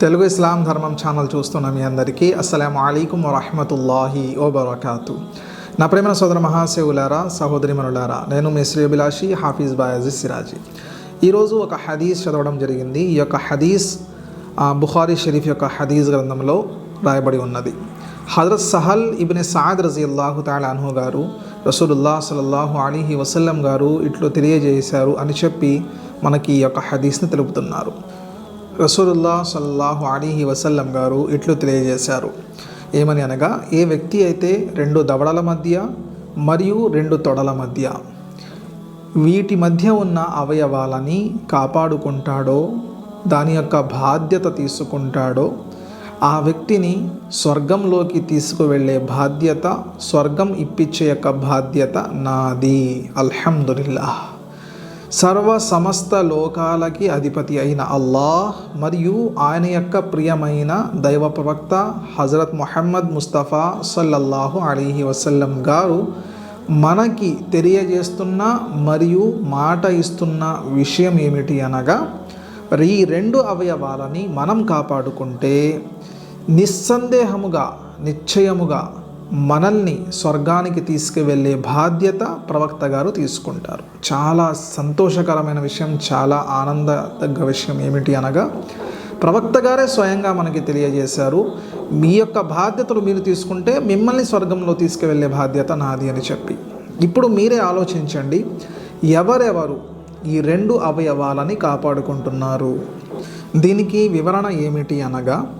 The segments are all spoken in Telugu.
తెలుగు ఇస్లాం ధర్మం ఛానల్ చూస్తున్న మీ అందరికీ అస్సలం అయికం వరహమతుల్లాహి ఓబర్కాతు నా ప్రేమ సోదర మహాశివులారా సహోదరిమనులారా నేను మీ శ్రీభిలాషి హాఫీజ్ బాయాజిజ్ సిరాజీ. ఈరోజు ఒక హదీస్ చదవడం జరిగింది. ఈ యొక్క హదీస్ బుఖారీ షరీఫ్ యొక్క హదీస్ గ్రంథంలో రాయబడి ఉన్నది. హజరత్ సహల్ ఇబిన్ సాద్ రజీ అల్లాహు తాళాన్హు గారు రసూలుల్లా సలల్లాహు అలీహి వసల్లం గారు ఇట్లు తెలియజేశారు అని చెప్పి మనకి ఈ యొక్క హదీస్ని తెలుపుతున్నారు. రసూలుల్లా సల్లాహు అలీహి వసల్లం గారు ఇట్లు తెలియజేశారు. ఏమని అనగా ఏ వ్యక్తి అయితే రెండు దవడల మధ్య మరియు రెండు తొడల మధ్య వీటి మధ్య ఉన్న అవయవాలని కాపాడుకుంటాడో దాని యొక్క బాధ్యత తీసుకుంటాడో ఆ వ్యక్తిని స్వర్గంలోకి తీసుకువెళ్ళే బాధ్యత స్వర్గం ఇప్పించే యొక్క బాధ్యత నాది. అల్హమ్దుల్లా సర్వ సమస్త లోకాలకి అధిపతి అయిన అల్లాహ్ మరియు ఆయన యొక్క ప్రియమైన దైవ ప్రవక్త హజరత్ మొహమ్మద్ ముస్తఫా సల్లల్లాహు అలీహి వసల్లం గారు మనకి తెలియజేస్తున్న మరియు మాట ఇస్తున్న విషయం ఏమిటి అనగా ఈ రెండు అవయవాలని మనం కాపాడుకుంటే నిస్సందేహముగా నిశ్చయముగా మనల్ని స్వర్గానికి తీసుకువెళ్ళే బాధ్యత ప్రవక్త గారు తీసుకుంటారు. చాలా సంతోషకరమైన విషయం చాలా ఆనందదగ్గ విషయం ఏమిటి అనగా ప్రవక్త గారే స్వయంగా మనకి తెలియజేశారు మీ యొక్క బాధ్యతలు మీరు తీసుకుంటే మిమ్మల్ని స్వర్గంలో తీసుకువెళ్ళే బాధ్యత నాది అని చెప్పి. ఇప్పుడు మీరే ఆలోచించండి ఎవరెవరు ఈ రెండు అవయవాలని కాపాడుకుంటున్నారు? దీనికి వివరణ ఏమిటి అనగా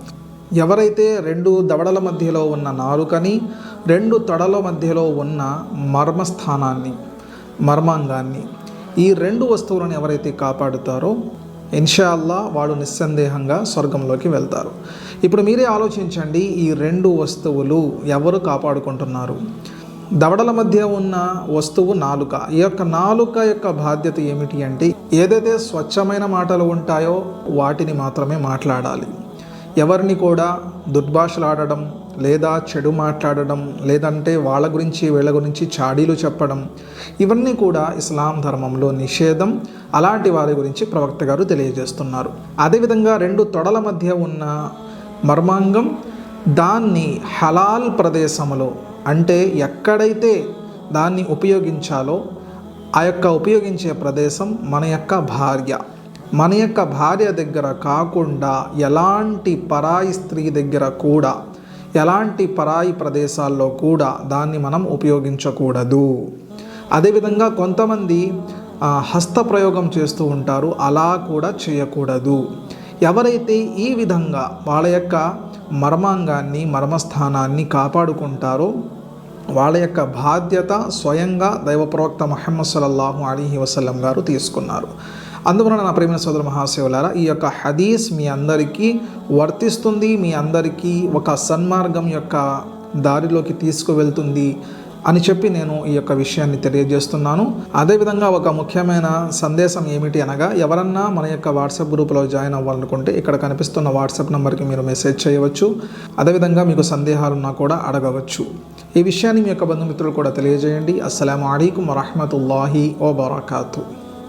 ఎవరైతే రెండు దవడల మధ్యలో ఉన్న నాలుకని రెండు తొడల మధ్యలో ఉన్న మర్మస్థానాన్ని మర్మాంగాన్ని ఈ రెండు వస్తువులను ఎవరైతే కాపాడుతారో ఇన్షాల్లా వాడు నిస్సందేహంగా స్వర్గంలోకి వెళ్తారు. ఇప్పుడు మీరే ఆలోచించండి ఈ రెండు వస్తువులు ఎవరు కాపాడుకుంటున్నారు? దవడల మధ్య ఉన్న వస్తువు నాలుక. ఈ యొక్క నాలుక యొక్క బాధ్యత ఏమిటి అంటే ఏదైతే స్వచ్ఛమైన మాటలు ఉంటాయో వాటిని మాత్రమే మాట్లాడాలి. ఎవరిని కూడా దుర్భాషలాడడం లేదా చెడు మాట్లాడడం లేదంటే వాళ్ళ గురించి వీళ్ళ గురించి చాడీలు చెప్పడం ఇవన్నీ కూడా ఇస్లాం ధర్మంలో నిషేధం. అలాంటి వారి గురించి ప్రవక్త గారు తెలియజేస్తున్నారు. అదేవిధంగా రెండు తొడల మధ్య ఉన్న మర్మాంగం దాన్ని హలాల్ ప్రదేశంలో అంటే ఎక్కడైతే దాన్ని ఉపయోగించాలో ఆ యొక్క ఉపయోగించే ప్రదేశం మన యొక్క భార్య. మన యొక్క భార్య దగ్గర కాకుండా ఎలాంటి పరాయి స్త్రీ దగ్గర కూడా ఎలాంటి పరాయి ప్రదేశాల్లో కూడా దాన్ని మనం ఉపయోగించకూడదు. అదేవిధంగా కొంతమంది హస్త ప్రయోగం చేస్తూ ఉంటారు అలా కూడా చేయకూడదు. ఎవరైతే ఈ విధంగా వాళ్ళ యొక్క మర్మాంగాన్ని మర్మస్థానాన్ని కాపాడుకుంటారో వాళ్ళ యొక్క బాధ్యత స్వయంగా దైవప్రవక్త మహమ్మద్ సల్లల్లాహు అలీహి వసల్లం గారు తీసుకున్నారు. అందువలన నా ప్రేమ సోదర మహాశివులారా ఈ యొక్క హదీస్ మీ అందరికీ వర్తిస్తుంది మీ అందరికీ ఒక సన్మార్గం యొక్క దారిలోకి తీసుకువెళ్తుంది అని చెప్పి నేను ఈ యొక్క విషయాన్ని తెలియజేస్తున్నాను. అదేవిధంగా ఒక ముఖ్యమైన సందేశం ఏమిటి అనగా ఎవరన్నా మన యొక్క వాట్సాప్ గ్రూప్లో జాయిన్ అవ్వాలనుకుంటే ఇక్కడ కనిపిస్తున్న వాట్సాప్ నెంబర్కి మీరు మెసేజ్ చేయవచ్చు. అదేవిధంగా మీకు సందేహాలున్నా కూడా అడగవచ్చు. ఈ విషయాన్ని మీ యొక్క బంధుమిత్రులు కూడా తెలియజేయండి. అస్సలం అయికం వరహమతుల్లాహి ఓబరాకాతు